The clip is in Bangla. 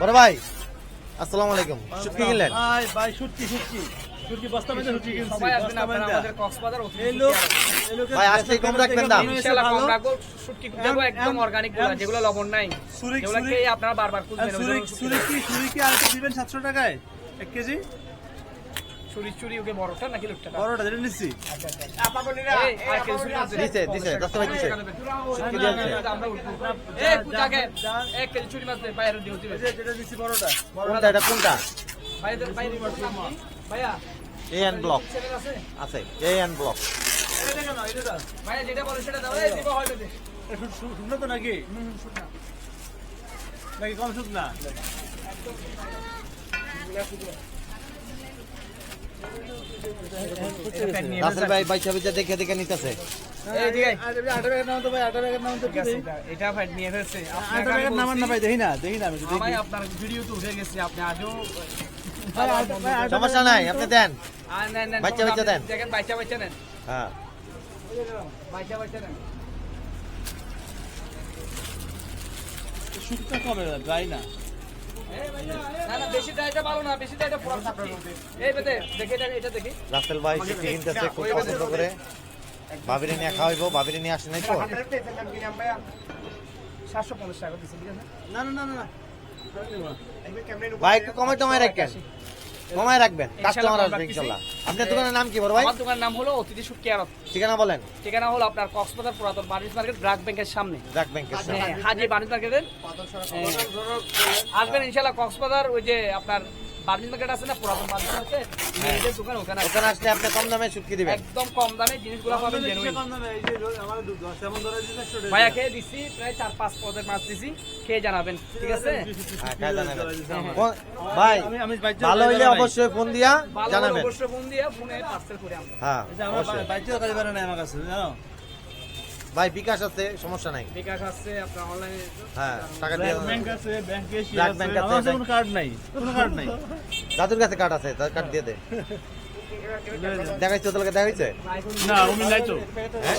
বড় ভাই আসসালামু আলাইকুম। শুটকি কিনলেন? ভাই ভাই শুটকি শুটকি শুটকি বস্তা মেজে শুটকি কিনছি সবাই আসবেন আপনারা আমাদের কক্সবাজার অতিথি এই লোক ভাই, আজকে কম রাখবেন দাম। ইনশাআল্লাহ কম রাখব শুটকি দেবো একদম অর্গানিকগুলো যেগুলো লবণ নাই। সুরিক- যেগুলো সুরিক- আপনারা বারবার আর খুঁজবেন সুরি সুরি কি সুরি কি আর দিবেন সাতশো টাকায়? 1 কেজি? চুরি চুরি ওকে বড়টা নাকি লোকটা? বড়টা যেটা আর কেজি চুরি আছে? দিছে দিছে দশটা ভাই দিছে। না, না, না, আমরা উঠবো। যা- কুচাকে, এক কেজি চুরি মাছ বাইরে দিয়ে দিবে। যেটা নিচ্ছি বড়টা। কোনটা এটা কোনটা? বাইরে- বাইরে দিয়ে নাম কি? ভাইয়া, এ এন ব্লক আছে? আছে এ এন ব্লক এটা কেন এটা দাও। ভাইয়া, যেটা বলে সেটা দাও। এই, দিবা হয়তো দে। এ শু- শু- শুকনো তো নাকি? নাকি কম শুকনা? রাসেল ভাই বাইচা বাইচা দেখে দেখে নিতেছে। এই, দিকে আয়। আট- আট টাকার নাম তো ভাই আট টাকার নাম তো ঠিক আছে, এটা- ভাই নিয়ে টাকার নামান না ভাই দেখি না দেখি না আমি আপনার ভিডিও তো উঠে গেছে আপনি আট সমস্যা নাই আপনি দেন। বাচ্চা, বাচ্চা দেন। দেখেন, বাচ্চা, বাচ্চা নেন। হ্যাঁ। বাচ্চা, বাচ্চা নেন। শুকনা কবে? ড্রাই না। রাসেল ভাই শুটকি কিনতেছে খুব পছন্দ করে। ভাবিরে নিয়ে খাওয়াইবো ভাবিরে নিয়ে আসে নাই তো সাতশো পঞ্চাশ টাকা দিচ্ছে, না না না না না। ভাই একটু কমাই টমায় রাখবেন কমাই রাখবেন কাস্টমার আসবে ইনশাল্লাহ আপনার দোকানের নাম কি বড় ভাই? আমার দোকানের নাম হলো অতিথি সুখ আড়ত ঠিকানা বলেন। ঠিকানা হলো আপনার কক্সবাজার পুরাতন বাণিজ্য মার্কেট ব্রাক ব্যাংকের সামনে। ব্র্যাক ব্যাংকের সামনে। হ্যাঁ, হাজি বাণিজ্য মার্কেটের। আসবেন ইনশাল্লাহ কক্সবাজার ওই যে আপনার বাণিজ্য মার্কেট আছে না পুরাতন বাণিজ্য মার্কেট নিজের দোকান ওখানে ওখানে আসলে আপনি কম দামে শুটকি দিবেন। একদম কম দামে জিনিসগুলো পাবেন কম দামে? এই যে আমার দু- দশ এমন ধরে দিছে, একশো টাকা। ভাইয়া খেয়ে দিচ্ছি প্রায় চার পাঁচ পদের মাছ দিছি খেয়ে জানাবেন ঠিক আছে? হ্যাঁ, জানাবেন। ভাই ভালো হইলে। অবশ্যই ফোন দিয়া জানাবেন। অবশ্যই ফোন দিয়ে ফোনে পার্সেল করে আমরা হ্যাঁ এই যে আমার অবশ্যই। বা- বাইরে কাজ পারে না আমার কাছে জানো? ভাই বিকাশ আছে সমস্যা নাই। বিকাশ আছে আপনার অনলাইনে হ্যাঁ টাকা দিয়ে ব্যাংক আছে ব্যাংকে ব্যাংক আছে, আমার কোনো কার্ড নাই কোনো কার্ড নাই। দাদুর কাছে কার্ড আছে তার কার্ড দিয়ে দে। দেখাইছে তোদেরকে দেখাইছে? না উনি নাই তো। হ্যাঁ?